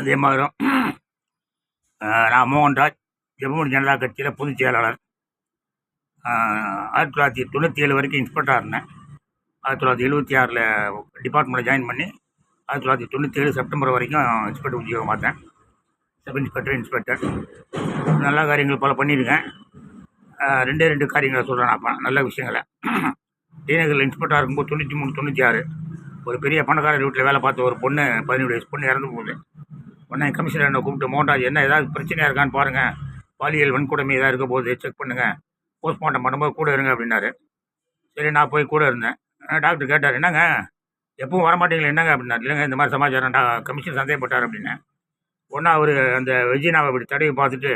அதே மாதிரி நான் மோகன்ராஜ் ஜம்மு ஜனதா கட்சியில் பொதுச் செயலாளர். ஆயிரத்தி தொள்ளாயிரத்தி தொண்ணூற்றி ஏழு வரைக்கும் இன்ஸ்பெக்டராக இருந்தேன். ஆயிரத்தி தொள்ளாயிரத்தி எழுபத்தி ஆறில் டிபார்ட்மெண்ட்டில் ஜாயின் பண்ணி ஆயிரத்தி தொள்ளாயிரத்தி தொண்ணூற்றி ஏழு செப்டம்பர் வரைக்கும் இன்ஸ்பெக்டர் உத்தியோகம் பார்த்தேன். சப் இன்ஸ்பெக்டர் இன்ஸ்பெக்டர் நல்ல காரியங்கள் பல பண்ணியிருக்கேன். ரெண்டே ரெண்டு காரியங்களை சொல்கிறேன் அப்போ நல்ல விஷயங்களை. டிநகரில் இன்ஸ்பெக்டராக இருக்கும்போது தொண்ணூற்றி மூணு தொண்ணூற்றி ஆறு. ஒரு பெரிய பணக்காரர் வீட்டில் வேலை பார்த்த ஒரு பொண்ணு பதினேழு வயசு பொண்ணு இறந்து போகுது. உடனே கமிஷனர் என்னை கூப்பிட்டு மோகன்ராஜ் என்ன ஏதாவது பிரச்சனையாக இருக்கான்னு பாருங்கள் பாலியல் வன்கொடுமை ஏதாவது இருக்க போகுது செக் பண்ணுங்கள் போஸ்ட்மார்ட்டம் பண்ணும்போது கூட இருங்க அப்படின்னாரு. சரி நான் போய் கூட இருந்தேன். டாக்டர் கேட்டார் என்னங்க? எப்பவும் வரமாட்டீங்களா என்னங்க? அப்படின்னாரு. இல்லைங்க இந்த மாதிரி சமாச்சாரம் டா கமிஷன் சந்தேகப்பட்டார் அப்படின்னு ஒன்றா அவர் அந்த வெஜினாவை அப்படி தடவி பார்த்துட்டு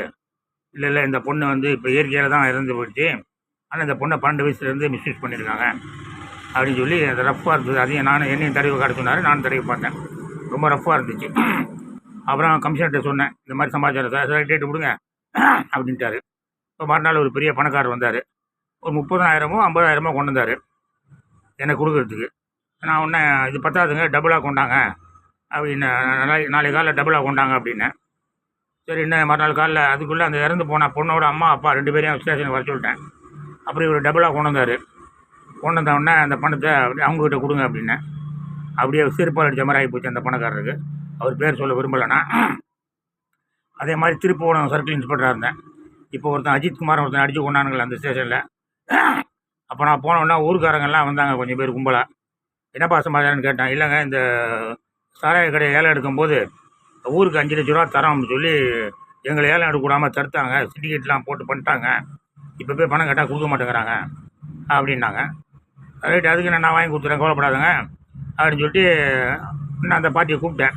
இல்லை இல்லை இந்த பொண்ணு வந்து இப்போ இயற்கையில் தான் இறந்து போயிடுச்சு. ஆனால் இந்த பொண்ணை பன்னெண்டு வயசுலேருந்து மிஸ்யூஸ் பண்ணியிருக்காங்க. அப்படின்னு சொல்லி அது ரஃப்பாக இருந்தது. அதையும் நானும் என்னையும் தடவி காட்ட சொன்னார். நானும் தடவி பார்த்தேன். ரொம்ப ரஃப்பாக இருந்துச்சு. அப்புறம் கமிஷனர்கிட்ட சொன்னேன் இந்த மாதிரி சமாச்சாரம் சார் சார் டேட்டு விடுங்க அப்படின்ட்டாரு. இப்போ மறுநாள் ஒரு பெரிய பணக்காரர் வந்தார். ஒரு முப்பதாயிரமோ ஐம்பதாயிரமோ கொண்டு வந்தார். எனக்கு கொடுக்குறதுக்கு. நான் உடனே இது பத்தாதுங்க டபுளாக கொண்டாங்க. அப்படின்னு நாளை நாளை காலைல டபுளாக கொண்டாங்க அப்படின்னு சரி இன்னும் மறுநாள் காலைல அதுக்குள்ளே அந்த இறந்து போன பொண்ணோட அம்மா அப்பா ரெண்டு பேரையும் ஸ்டேஷனுக்கு வர சொல்லிட்டேன். அப்புறம் இவர் டபுளாக கொண்டு வந்தார். கொண்டு வந்த உடனே அந்த பணத்தை அப்படியே அவங்ககிட்ட கொடுங்க அப்படின்னு அப்படியே செருப்பால் அடித்த மாதிரி ஆகி போச்சு அந்த பணக்காரருக்கு. அவர் பேர் சொல்ல விரும்பலைன்னா அதே மாதிரி திருப்பூரம் சர்க்கிள் இன்ஸ்பெக்டராக இருந்தேன். இப்போ ஒருத்தன் அஜித் குமார் ஒருத்தன் அடித்து கொண்டானுங்களே அந்த ஸ்டேஷனில் அப்போ நான் போன ஊருக்காரங்கெல்லாம் வந்தாங்க கொஞ்சம் பேர் கும்பலாக என்னப்பா சமாச்சாரம்னு கேட்டேன். இல்லைங்க இந்த சாராய கடையை ஏலம் எடுக்கும்போது ஊருக்கு அஞ்சு லட்ச ரூபா தரோம்னு சொல்லி எங்களை ஏலம் எடுக்கக்கூடாமல் தடுத்தாங்க. சிண்டிகேட்லாம் போட்டு பண்ணிட்டாங்க. இப்போ போய் பணம் கேட்டால் கொடுக்க மாட்டேங்கிறாங்க அப்படின்னாங்க. ரைட்டு அதுக்கு நான் நான் வாங்கி கொடுத்துறேன். கவலைப்படாதுங்க அப்படின்னு சொல்லிட்டு நான் அந்த பாட்டியை கூப்பிட்டேன்.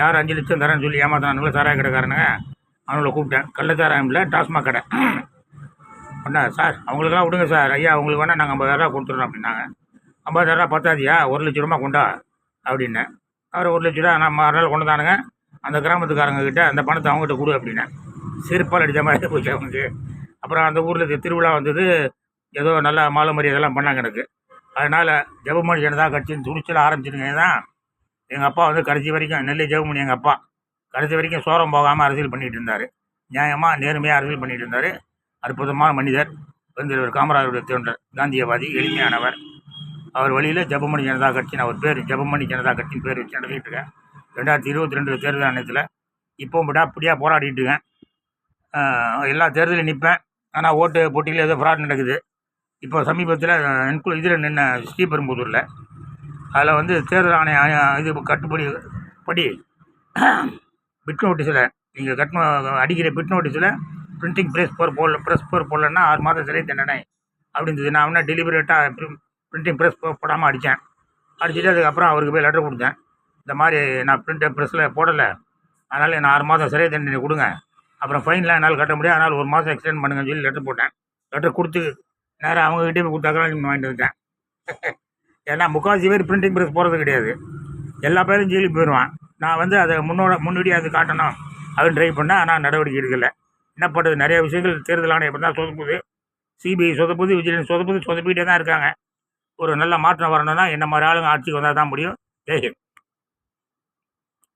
யார் அஞ்சு லட்சம் தரேன்னு சொல்லி ஏமாத்தானுங்களோ சாராய கடைக்காரனுங்க. அவங்கள கூப்பிட்டேன். கள்ளச்சாராயம் டாஸ்மாக் கடை. ஒன்றா சார் அவங்களுக்கெல்லாம் விடுங்க சார். ஐயா அவங்களுக்கு வேணால் நாங்கள் ஐம்பதாயிரரூவா கொடுத்துட்றோம் அப்படின்னாங்க. ஐம்பதாயிரரூவா பத்தாதியா? ஒரு லட்ச ரூபா கொண்டா? அப்படின்னு அவர் ஒரு லட்ச ரூபா நான் மறுநாள் கொண்டு தானுங்க அந்த கிராமத்துக்காரங்க கிட்ட அந்த பணத்தை அவங்ககிட்ட கொடு அப்படின்னேன். செருப்பால் அடித்த மாதிரி போச்சு அவங்களுக்கு அப்புறம் அந்த ஊரில் திருவிழா வந்தது ஏதோ நல்லா மாலை மரியாதைலாம் பண்ணாங்க எனக்கு. அதனால் ஜெபமணி ஜனதா கட்சின்னு துணிச்சல் ஆரம்பிச்சிருங்க தான் எங்கள் அப்பா வந்து கடைசி வரைக்கும் நெல்லை ஜெபமணி எங்கள் அப்பா. கடைசி வரைக்கும் சோரம் போகாமல் அரசியல் பண்ணிகிட்டு இருந்தார். நியாயமாக நேர்மையாக அரசியல் பண்ணிகிட்டு இருந்தார். அற்புதமான மனிதர் பெருந்தலைவர் காமராஜருடைய தோன்றர் காந்தியவாதி எளிமையானவர். அவர் வழியில் ஜபமணி ஜனதா கட்சின்னு அவர் பேர் ஜெபமணி ஜனதா கட்சின்னு பேர் வச்சு நடத்திட்டு இருக்கேன். ரெண்டாயிரத்தி இருபத்தி ரெண்டு தேர்தல் ஆணையத்தில் இப்போவும் விடாப்படியாக போராடிட்டு இருக்கேன். எல்லா தேர்தலையும் நிற்பேன் ஆனால் ஓட்டு போட்டியில் ஏதோ ஃப்ராட் நடக்குது. இப்போ சமீபத்தில் என்குள்ள இதில் நின்ன ஸ்ரீபெரும்புதூரில் அதில் வந்து தேர்தல் ஆணைய இது கட்டுப்படி படி பிட் நோட்டீஸில் நீங்கள் கட்டணம் அடிக்கிற பிட் நோட்டீஸில் பிரிண்டிங் ப்ரெஸ் போர் போடல ப்ரெஸ் போர் போடலன்னா ஆறு மாதம் சிறை தண்டனை அப்படின்றது. நான் என்ன டெலிபரேட்டாக பிரிண்டிங் ப்ரெஸ் போடாமல் அடித்தேன். அடிச்சுட்டு அதுக்கப்புறம் அவருக்கு போய் லெட்டர் கொடுத்தேன். இந்த மாதிரி நான் பிரிண்ட் ப்ரெஸ்ஸில் போடலை. அதனால் என்ன ஆறு மாதம் சிறை தண்டனை கொடுங்க. அப்புறம் ஃபைன்லாம் என்னால் கட்ட முடியாது. அதனால் ஒரு மாதம் எக்ஸ்டெண்ட் பண்ணுங்கன்னு சொல்லி லெட்டர் போட்டேன். லெட்டர் கொடுத்து நேராக அவங்ககிட்டே போய் கொடுத்தாக்கலாம் வாங்கிட்டு வந்தேன் ஏன்னா முக்கால்வாசி பேர் பிரிண்டிங் ப்ரெஸ் போகிறது கிடையாது. எல்லா பேரும் ஜெயிலுக்கு போயிடுவான் நான் வந்து அதை முன்னோட முன்னாடி அது காட்டணும் அப்படின்னு ட்ரை பண்ணால் ஆனால் நடவடிக்கை எடுக்கலை. என்ன பண்ணுறது நிறைய விஷயங்கள் தேர்தல் ஆணையம் தான் சொதப்புது. சிபிஐ சொதப்புது விஜிலன்ஸ் சொதப்புது சொதப்பிகிட்டே தான் இருக்காங்க. ஒரு நல்ல மாற்றம் வரணும்னா என்ன மாதிரி ஆளுங்க ஆட்சிக்கு வந்தால் தான் முடியும். ஜெய்ஹிந்த்